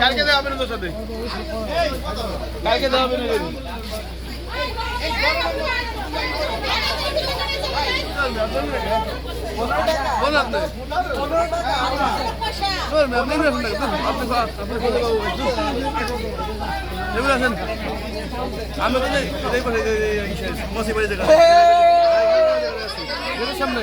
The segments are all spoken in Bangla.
কালকে দেওয়া হবে না। আমি মসি বাড়ি সামনে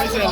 పైసలు